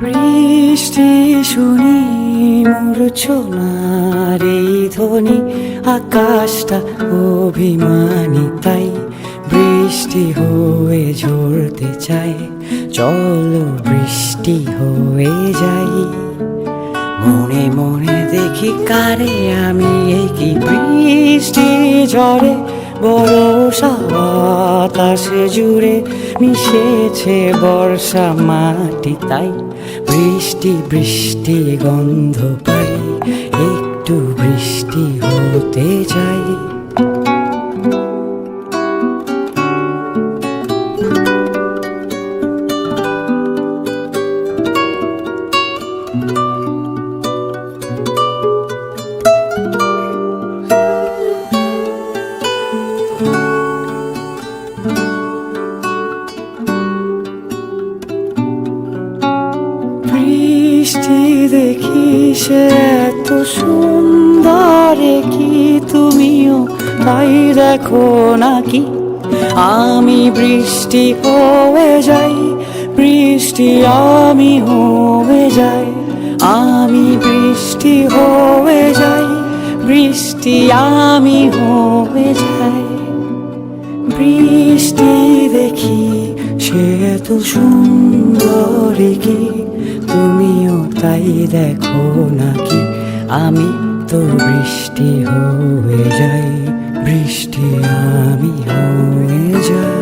বৃষ্টি শুনি মূর্ছনার এই ধ্বনি, আকাশটা অভিমানী তাই বৃষ্টি হয়ে ঝরতে চাই, চলো বৃষ্টি হয়ে যাই। মনে মনে দেখি কারে আমি কি বৃষ্টি ঝরে বরষা বাতাসে জুড়ে মিশেছে বর্ষা মাটি, তাই বৃষ্টি বৃষ্টি গন্ধ পাই। একটু বৃষ্টি হতে চাই। বৃষ্টি দেখি সে এত সুন্দর কি তুমিও তাই দেখো নাকি? আমি বৃষ্টি হয়ে যাই, বৃষ্টি আমি হয়ে যাই, আমি বৃষ্টি হয়ে যাই, বৃষ্টি আমি হয়ে যাই। বৃষ্টি দেখি সে এত সুন্দর কি তুমিও তাই দেখো নাকি? আমি তো বৃষ্টি হয়ে যাই বৃষ্টি আমি হয়ে যাই।